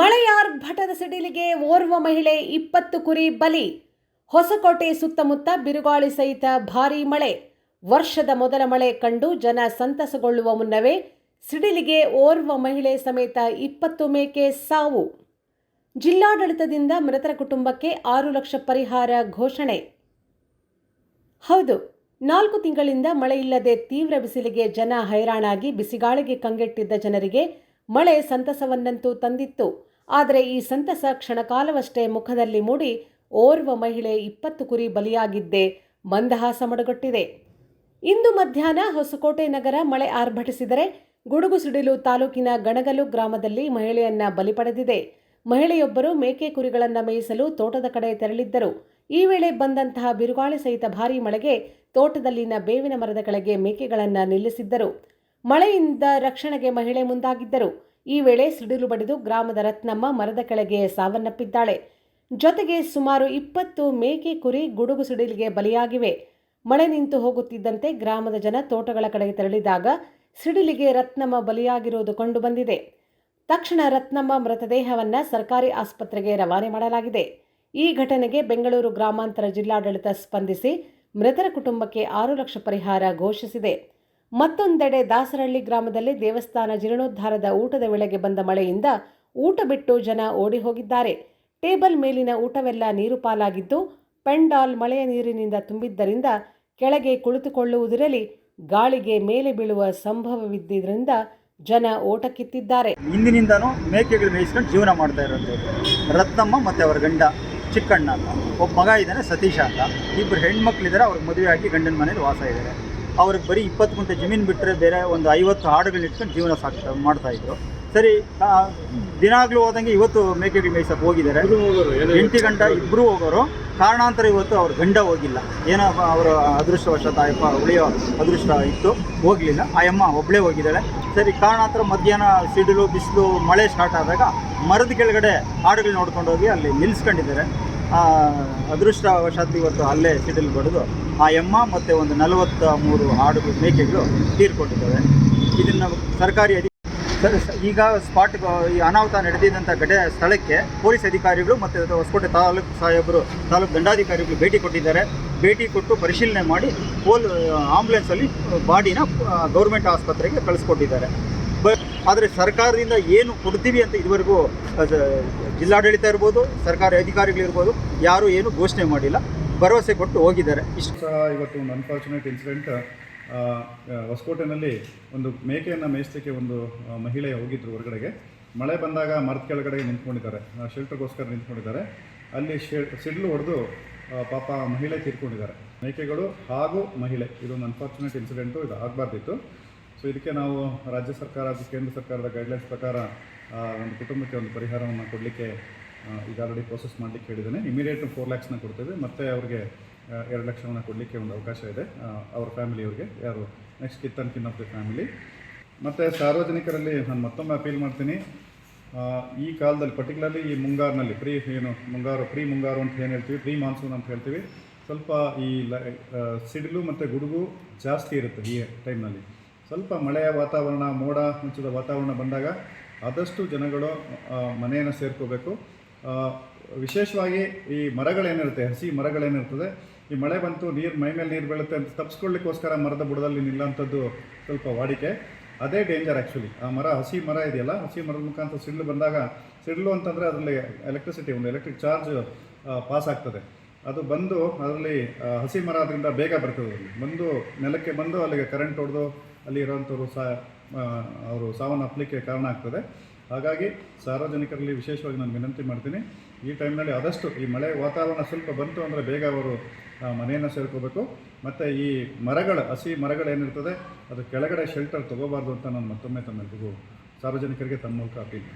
ಮಳೆಯಾರ್ಭಟದ ಸಿಡಿಲಿಗೆ ಓರ್ವ ಮಹಿಳೆ ಇಪ್ಪತ್ತು ಕುರಿ ಬಲಿ. ಹೊಸಕೋಟೆ ಸುತ್ತಮುತ್ತ ಬಿರುಗಾಳಿ ಸಹಿತ ಭಾರಿ ಮಳೆ. ವರ್ಷದ ಮೊದಲ ಮಳೆ ಕಂಡು ಜನ ಸಂತಸಗೊಳ್ಳುವ ಮುನ್ನವೇ ಸಿಡಿಲಿಗೆ ಓರ್ವ ಮಹಿಳೆ ಸಮೇತ ಇಪ್ಪತ್ತು ಮೇಕೆ ಸಾವು. ಜಿಲ್ಲಾಡಳಿತದಿಂದ ಮೃತರ ಕುಟುಂಬಕ್ಕೆ ಆರು ಲಕ್ಷ ಪರಿಹಾರ ಘೋಷಣೆ. ಹೌದು, ನಾಲ್ಕು ತಿಂಗಳಿಂದ ಮಳೆಯಿಲ್ಲದೆ ತೀವ್ರ ಬಿಸಿಲಿಗೆ ಜನ ಹೈರಾಣಾಗಿ ಬಿಸಿಗಾಳಿಗೆ ಕಂಗೆಟ್ಟಿದ್ದ ಜನರಿಗೆ ಮಳೆ ಸಂತಸವನ್ನಂತೂ ತಂದಿತ್ತು. ಆದರೆ ಈ ಸಂತಸ ಕ್ಷಣಕಾಲವಷ್ಟೇ ಮುಖದಲ್ಲಿ ಮೂಡಿ ಓರ್ವ ಮಹಿಳೆ ಇಪ್ಪತ್ತು ಕುರಿ ಬಲಿಯಾಗಿದ್ದೇ ಮಂದಹಾಸ ಮಡುಗಟ್ಟಿದೆ. ಇಂದು ಮಧ್ಯಾಹ್ನ ಹೊಸಕೋಟೆ ನಗರ ಮಳೆ ಆರ್ಭಟಿಸಿದರೆ ಗುಡುಗು ಸಿಡಿಲು ತಾಲೂಕಿನ ಗಣಗಲು ಗ್ರಾಮದಲ್ಲಿ ಮಹಿಳೆಯನ್ನ ಬಲಿ ಪಡೆದಿದೆ. ಮಹಿಳೆಯೊಬ್ಬರು ಮೇಕೆ ಕುರಿಗಳನ್ನು ಮೇಯಿಸಲು ತೋಟದ ಕಡೆ ತೆರಳಿದ್ದರು. ಈ ವೇಳೆ ಬಂದಂತಹ ಬಿರುಗಾಳಿ ಸಹಿತ ಭಾರೀ ಮಳೆಗೆ ತೋಟದಲ್ಲಿನ ಬೇವಿನ ಮರದ ಕೆಳಗೆ ಮೇಕೆಗಳನ್ನು ನಿಲ್ಲಿಸಿದ್ದರು. ಮಳೆಯಿಂದ ರಕ್ಷಣೆಗೆ ಮಹಿಳೆ ಮುಂದಾಗಿದ್ದರು. ಈ ವೇಳೆ ಸಿಡಿಲು ಬಡಿದು ಗ್ರಾಮದ ರತ್ನಮ್ಮ ಮರದ ಕೆಳಗೆ ಸಾವನ್ನಪ್ಪಿದ್ದಾಳೆ. ಜೊತೆಗೆ ಸುಮಾರು ಇಪ್ಪತ್ತು ಮೇಕೆ ಕುರಿ ಗುಡುಗು ಸಿಡಿಲಿಗೆ ಬಲಿಯಾಗಿವೆ. ಮಳೆ ನಿಂತು ಹೋಗುತ್ತಿದ್ದಂತೆ ಗ್ರಾಮದ ಜನ ತೋಟಗಳ ಕಡೆಗೆ ತೆರಳಿದಾಗ ಸಿಡಿಲಿಗೆ ರತ್ನಮ್ಮ ಬಲಿಯಾಗಿರುವುದು ಕಂಡುಬಂದಿದೆ ತಕ್ಷಣ ರತ್ನಮ್ಮ ಮೃತದೇಹವನ್ನು ಸರ್ಕಾರಿ ಆಸ್ಪತ್ರೆಗೆ ರವಾನೆ ಮಾಡಲಾಗಿದೆ. ಈ ಘಟನೆಗೆ ಬೆಂಗಳೂರು ಗ್ರಾಮಾಂತರ ಜಿಲ್ಲಾಡಳಿತ ಸ್ಪಂದಿಸಿ ಮೃತರ ಕುಟುಂಬಕ್ಕೆ ಆರು ಲಕ್ಷ ಪರಿಹಾರ ಘೋಷಿಸಿದೆ. ಮತ್ತೊಂದೆಡೆ ದಾಸರಹಳ್ಳಿ ಗ್ರಾಮದಲ್ಲಿ ದೇವಸ್ಥಾನ ಜೀರ್ಣೋದ್ಧಾರದ ಊಟದ ವೇಳೆಗೆ ಬಂದ ಮಳೆಯಿಂದ ಊಟ ಬಿಟ್ಟು ಜನ ಓಡಿ ಹೋಗಿದ್ದಾರೆ. ಟೇಬಲ್ ಮೇಲಿನ ಊಟವೆಲ್ಲ ನೀರು ಪಾಲಾಗಿದ್ದು, ಪೆಂಡಾಲ್ ಮಳೆಯ ನೀರಿನಿಂದ ತುಂಬಿದ್ದರಿಂದ ಕೆಳಗೆ ಕುಳಿತುಕೊಳ್ಳುವುದಿರಲಿ ಗಾಳಿಗೆ ಮೇಲೆ ಬೀಳುವ ಸಂಭವವಿದ್ದರಿಂದ ಜನ ಓಟ ಕಿತ್ತಿದ್ದಾರೆ ಹಿಂದಿನಿಂದನೂ ಮೇಕೆಗಳು ಮೇಯಿಸ್ಕೊಂಡು ಜೀವನ ಮಾಡ್ತಾ ಇರೋದು. ರತ್ನಮ್ಮ ಮತ್ತು ಅವರ ಗಂಡ ಚಿಕ್ಕಣ್ಣ ಅಂತ. ಒಬ್ಬ ಮಗ ಇದ್ದಾನೆ ಸತೀಶ ಅಂತ. ಇಬ್ಬರು ಹೆಣ್ಮಕ್ಳಿದ್ದಾರೆ, ಅವ್ರಿಗೆ ಮದುವೆ ಆಗಿ ಗಂಡನ ಮನೇಲಿ ವಾಸ ಇದ್ದಾರೆ. ಅವ್ರಿಗೆ ಬರೀ ಇಪ್ಪತ್ತು ಗುಂಟೆ ಜಮೀನು ಬಿಟ್ಟರೆ ಬೇರೆ ಒಂದು ಐವತ್ತು ಆಡುಗಳನ್ನ ಇಟ್ಕೊಂಡು ಜೀವನ ಮಾಡ್ತಾ ಮಾಡ್ತಾಯಿದ್ರು ಸರಿ ದಿನಾಗಲೂ ಹೋದಂಗೆ ಇವತ್ತು ಮೇಕೆಗಳು ಮೇಯ್ಸಕ್ಕೆ ಹೋಗಿದ್ದಾರೆ. ಎಂಟು ಗಂಟೆ ಇಬ್ಬರೂ ಹೋಗೋರು. ಕಾರಣಾಂತರ ಇವತ್ತು ಅವ್ರ ಗಂಡ ಹೋಗಿಲ್ಲ. ಏನೋ ಅವರ ಅದೃಷ್ಟವಶಾತ್ ಆಯಪ್ಪ ಉಳಿಯೋ ಅದೃಷ್ಟ ಇತ್ತು ಹೋಗಲಿಲ್ಲ. ಅಮ್ಮ ಒಬ್ಬಳೇ ಹೋಗಿದ್ದಾಳೆ. ಸರಿ ಕಾರಣಾಂತರ ಮಧ್ಯಾಹ್ನ ಸಿಡಿಲು ಬಿಸಿಲು ಮಳೆ ಸ್ಟಾರ್ಟ್ ಆದಾಗ ಮರದ ಕೆಳಗಡೆ ಹಾಡುಗಳು ನೋಡ್ಕೊಂಡು ಹೋಗಿ ಅಲ್ಲಿ ನಿಲ್ಲಿಸ್ಕೊಂಡಿದ್ದಾರೆ ಆ, ಅದೃಷ್ಟವಶಾತ್ ಇವತ್ತು ಅಲ್ಲೇ ಸಿಡಿಲು ಬಡಿದು ಆ ಎಮ್ಮ ಮತ್ತು ಒಂದು ನಲವತ್ತ ಮೂರು ಆಡುಗಳು ಮೇಕೆಗಳು ತೀರ್ಕೊಂಡಿದ್ದಾವೆ. ಇದನ್ನು ಸರ್ಕಾರಿ ಅಧಿ ಈಗ ಸ್ಪಾಟ್, ಈ ಅನಾಹುತ ನಡೆದಿದ್ದಂಥ ಘಟನೆ ಸ್ಥಳಕ್ಕೆ ಪೊಲೀಸ್ ಅಧಿಕಾರಿಗಳು ಮತ್ತು ಹೊಸಕೋಟೆ ತಾಲೂಕು ಸಾಹೇಬರು, ತಾಲೂಕು ದಂಡಾಧಿಕಾರಿಗಳು ಭೇಟಿ ಕೊಟ್ಟಿದ್ದಾರೆ. ಭೇಟಿ ಕೊಟ್ಟು ಪರಿಶೀಲನೆ ಮಾಡಿ ಪೋಲ್, ಆಂಬುಲೆನ್ಸಲ್ಲಿ ಬಾಡಿನ ಗೌರ್ಮೆಂಟ್ ಆಸ್ಪತ್ರೆಗೆ ಕಳಿಸ್ಕೊಟ್ಟಿದ್ದಾರೆ. ಬಟ್ ಆದರೆ ಸರ್ಕಾರದಿಂದ ಏನು ಕೊಡ್ತೀವಿ ಅಂತ ಇದುವರೆಗೂ ಜಿಲ್ಲಾಡಳಿತ ಇರ್ಬೋದು, ಸರ್ಕಾರಿ ಅಧಿಕಾರಿಗಳಿರ್ಬೋದು, ಯಾರೂ ಏನು ಘೋಷಣೆ ಮಾಡಿಲ್ಲ. ಭರವಸೆ ಕೊಟ್ಟು ಹೋಗಿದ್ದಾರೆ. ಇಷ್ಟು. ಸಹ ಇವತ್ತು ಒಂದು ಅನ್ಫಾರ್ಚುನೇಟ್ ಇನ್ಸಿಡೆಂಟ್ ಹೊಸಕೋಟೆನಲ್ಲಿ ಒಂದು ಮೇಕೆಯನ್ನು ಮೇಯಿಸಲಿಕ್ಕೆ ಒಂದು ಮಹಿಳೆ ಹೋಗಿದ್ರು ಹೊರಗಡೆಗೆ. ಮಳೆ ಬಂದಾಗ ಮರದ ಕೆಳಗಡೆ ನಿಂತ್ಕೊಂಡಿದ್ದಾರೆ. ಶೆಲ್ಟರ್ಗೋಸ್ಕರ ನಿಂತ್ಕೊಂಡಿದ್ದಾರೆ. ಅಲ್ಲಿ ಸಿಡ್ಲು ಹೊಡೆದು ಪಾಪ ಮಹಿಳೆ ತೀರ್ಕೊಂಡಿದ್ದಾರೆ. ಮೇಕೆಗಳು ಹಾಗೂ ಮಹಿಳೆ, ಇದೊಂದು ಅನ್ಫಾರ್ಚುನೇಟ್ ಇನ್ಸಿಡೆಂಟು ಇದು ಆಗಬಾರ್ದಿತ್ತು. ಸೊ ಇದಕ್ಕೆ ನಾವು ರಾಜ್ಯ ಸರ್ಕಾರ ಹಾಗೂ ಕೇಂದ್ರ ಸರ್ಕಾರದ ಗೈಡ್ಲೈನ್ಸ್ ಪ್ರಕಾರ ಒಂದು ಕುಟುಂಬಕ್ಕೆ ಒಂದು ಪರಿಹಾರವನ್ನು ಕೊಡಲಿಕ್ಕೆ ಈಗ ಆಲ್ರೆಡಿ ಪ್ರೋಸೆಸ್ ಮಾಡಲಿಕ್ಕೆ ಹೇಳಿದ್ದೇನೆ. ಇಮಿಡಿಯೇಟ್ ಫೋರ್ ಲ್ಯಾಕ್ಸ್ನ ಕೊಡ್ತೇವೆ. ಮತ್ತೆ ಅವ್ರಿಗೆ ಎರಡು ಲಕ್ಷವನ್ನು ಕೊಡಲಿಕ್ಕೆ ಒಂದು ಅವಕಾಶ ಇದೆ. ಅವರ ಫ್ಯಾಮಿಲಿಯವ್ರಿಗೆ ಯಾರು ನೆಕ್ಸ್ಟ್ ಕಿತ್ತನ್ ಆಫ್ ದಿ ಫ್ಯಾಮಿಲಿ ಮತ್ತು ಸಾರ್ವಜನಿಕರಲ್ಲಿ ನಾನು ಮತ್ತೊಮ್ಮೆ ಅಪೀಲ್ ಮಾಡ್ತೀನಿ. ಈ ಕಾಲದಲ್ಲಿ ಪರ್ಟಿಕ್ಯುಲರ್ಲಿ ಈ ಮುಂಗಾರಿನಲ್ಲಿ ಪ್ರೀ ಏನು, ಮುಂಗಾರು ಪ್ರೀ ಮುಂಗಾರು ಅಂತ ಏನು ಹೇಳ್ತೀವಿ? ಪ್ರೀ ಮಾನ್ಸೂನ್ ಅಂತ ಹೇಳ್ತೀವಿ. ಸ್ವಲ್ಪ ಈ ಸಿಡಿಲು ಮತ್ತು ಗುಡುಗು ಜಾಸ್ತಿ ಇರುತ್ತೆ ಈ ಟೈಮ್ನಲ್ಲಿ ಸ್ವಲ್ಪ ಮಳೆಯ ವಾತಾವರಣ, ಮೋಡ ಮುಂಚಿದ ವಾತಾವರಣ ಬಂದಾಗ ಆದಷ್ಟು ಜನಗಳು ಮನೆಯನ್ನು ಸೇರ್ಕೋಬೇಕು. ವಿಶೇಷವಾಗಿ ಈ ಮರಗಳೇನಿರುತ್ತೆ ಹಸಿ ಮರಗಳೇನಿರ್ತದೆ ಈ ಮಳೆ ಬಂತು, ನೀರು ಮೈ ಮೇಲೆ ನೀರು ಬೀಳುತ್ತೆ ಅಂತ ತಪ್ಪಿಸ್ಕೊಳ್ಳಿಕ್ಕೋಸ್ಕರ ಮರದ ಬುಡದಲ್ಲಿ ನಿಲ್ಲಂಥದ್ದು ಸ್ವಲ್ಪ ವಾಡಿಕೆ. ಅದೇ ಡೇಂಜರ್ ಆ್ಯಕ್ಚುಲಿ ಆ ಮರ, ಹಸಿ ಮರ ಇದೆಯಲ್ಲ, ಹಸಿ ಮರದ ಮುಖಾಂತರ ಸಿಡ್ಲು ಬಂದಾಗ ಸಿಡ್ಲು ಅಂತಂದರೆ ಅದರಲ್ಲಿ ಎಲೆಕ್ಟ್ರಿಸಿಟಿ, ಒಂದು ಎಲೆಕ್ಟ್ರಿಕ್ ಚಾರ್ಜ್ ಪಾಸ್ ಆಗ್ತದೆ. ಅದು ಬಂದು ಅದರಲ್ಲಿ ಹಸಿ ಮರ ಅದರಿಂದ ಬೇಗ ಬರ್ತದೆ. ಬಂದು ನೆಲಕ್ಕೆ ಬಂದು ಅಲ್ಲಿಗೆ ಕರೆಂಟ್ ಹೊಡೆದು ಅಲ್ಲಿ ಇರೋವಂಥವ್ರು ಸಹ ಅವರು ಸಾವನ್ನಪ್ಪಲಿಕ್ಕೆ ಕಾರಣ ಆಗ್ತದೆ. ಹಾಗಾಗಿ ಸಾರ್ವಜನಿಕರಲ್ಲಿ ವಿಶೇಷವಾಗಿ ನಾನು ವಿನಂತಿ ಮಾಡ್ತೀನಿ, ಈ ಟೈಮ್ನಲ್ಲಿ ಆದಷ್ಟು ಈ ಮಳೆ ವಾತಾವರಣ ಸ್ವಲ್ಪ ಬಂತು ಅಂದರೆ ಬೇಗ ಅವರು ಮನೆಯನ್ನು ಸೇರ್ಕೋಬೇಕು. ಮತ್ತು ಈ ಮರಗಳು, ಹಸಿ ಮರಗಳೇನಿರ್ತದೆ ಅದು ಕೆಳಗಡೆ ಶೆಲ್ಟರ್ ತೊಗೋಬಾರ್ದು ಅಂತ ನಾನು ಮತ್ತೊಮ್ಮೆ ತಮ್ಮೆಲ್ರಿಗೂ ಸಾರ್ವಜನಿಕರಿಗೆ ತಮ್ಮ ಮೂಲಕ ಅಪೀಲ್